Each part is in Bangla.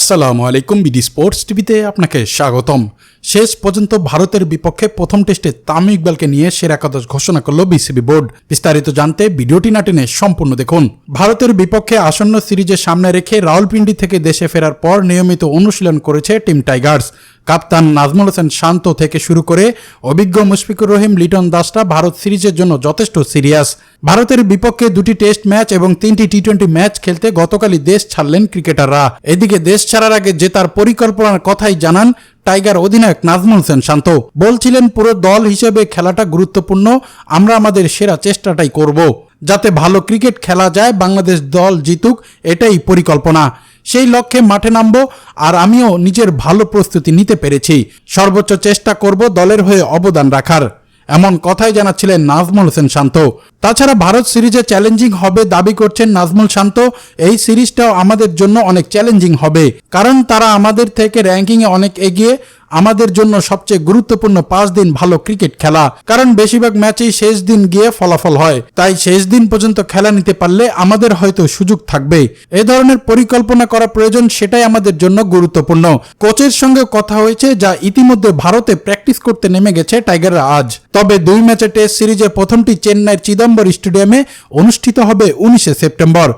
আসসালামু আলাইকুম বিডি স্পোর্টস টিভিতে আপনাকে স্বাগতম। শেষ পর্যন্ত ভারতের বিপক্ষে প্রথম টেস্টে তামিম ইকবালকে নিয়ে সেরা একাদশ ঘোষণা করল বিসিবি বোর্ড। বিস্তারিত জানতে ভিডিওটি না টেনে সম্পূর্ণ দেখুন। ভারতের বিপক্ষে আসন্ন সিরিজের সামনে রেখে রাওয়ালপিন্ডি থেকে দেশে ফেরার পর নিয়মিত অনুশীলন করেছে টিম টাইগার্স। কাপ্তান নাজমুল হোসেন শান্ত থেকে শুরু করে অভিজ্ঞ মুশফিকুর রহিম, লিটন দাসরা ভারত সিরিজের জন্য যথেষ্ট সিরিয়াস। ভারতের বিপক্ষে দুটি টেস্ট ম্যাচ এবং তিনটি টি টোয়েন্টি ম্যাচ খেলতে গতকালই দেশ ছাড়লেন ক্রিকেটাররা। এদিকে দেশ ছাড়ার আগে জেতার পরিকল্পনার কথাই জানান টাইগার অধিনায়ক নাজমুল হোসেন শান্ত। বলছিলেন, পুরো দল হিসেবে খেলাটা গুরুত্বপূর্ণ, আমরা আমাদের সেরা চেষ্টাটাই করব। যাতে ভালো ক্রিকেট খেলা যায়, বাংলাদেশ দল জিতুক, এটাই পরিকল্পনা। সেই লক্ষ্যে মাঠে নামব আর আমিও নিজের ভালো প্রস্তুতি নিতে পেরেছি। সর্বোচ্চ চেষ্টা করব দলের হয়ে অবদান রাখার। এমন কথাই জানাচ্ছিলেন নাজমুল হোসেন শান্ত। তাছাড়া ভারত সিরিজে চ্যালেঞ্জিং হবে দাবি করছেন নাজমুল শান্ত। এই সিরিজটাও আমাদের জন্য অনেক চ্যালেঞ্জিং হবে। কারণ তারা আমাদের থেকে র্যাঙ্কিংয়ে অনেক এগিয়ে আমাদের জন্য সবচেয়ে গুরুত্বপূর্ণ পাঁচ দিন ভালো ক্রিকেট খেলা। কারণ বেশিরভাগ ম্যাচেই শেষ দিন গিয়ে ফলাফল হয়। তাই শেষ দিন পর্যন্ত খেলা নিতে পারলে আমাদের হয়তো সুযোগ থাকবে। এ ধরনের পরিকল্পনা করা প্রয়োজন, সেটাই আমাদের জন্য গুরুত্বপূর্ণ। কোচের সঙ্গে কথা হয়েছে, যা ইতিমধ্যে ভারতে প্র্যাকটিস করতে নেমে গেছে টাইগাররা আজ। তবে দুই ম্যাচের টেস্ট সিরিজের প্রথমটি চেন্নাইয়ের চিদম্বর স্টেডিয়ামে অনুষ্ঠিত হবে উনিশে সেপ্টেম্বর।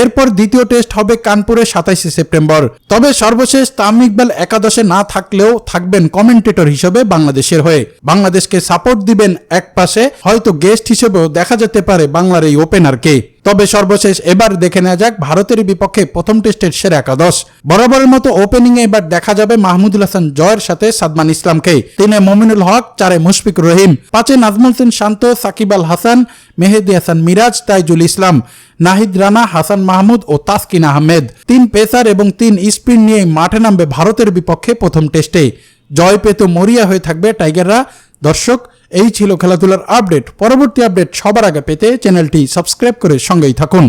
এরপর দ্বিতীয় টেস্ট হবে কানপুরে সাতাইশে সেপ্টেম্বর। তবে সর্বশেষ তামিম ইকবাল একাদশে না থাকলেও থাকবেন কমেন্টেটর হিসেবে বাংলাদেশের হয়ে। বাংলাদেশকে সাপোর্ট দিবেন এক পাশে, হয়তো গেস্ট হিসেবেও দেখা যেতে পারে বাংলার এই ওপেনারকে তবে সর্বশেষ এবার দেখে নেওয়া যাক ভারতের বিপক্ষে প্রথম টেস্টের সেরা একাদশ। বরাবরের মতো ওপেনিংয়ে এবার দেখা যাবে মাহমুদুল হাসান জয়ের সাথে সাদমান ইসলামকে। তিনে মমিনুল হক, চারে মুশফিকুর রহিম। পাঁচে নাজমুল হোসেন শান্ত, সাকিব আল হাসান, মেহেদি হাসান মিরাজ, তাইজুল ইসলাম। নাহিদ রানা, হাসান মাহমুদ ও তাসকিন আহমেদ। তিন পেসার এবং তিন স্পিন নিয়ে মাঠে নামবে ভারতের বিপক্ষে প্রথম টেস্টে। জয় পেত মরিয়া হয়ে থাকবে টাইগাররা। দর্শক, এই ছিল খেলাধুলার আপডেট। পরবর্তী আপডেট সবার আগে পেতে চ্যানেলটি সাবস্ক্রাইব করে সঙ্গেই থাকুন।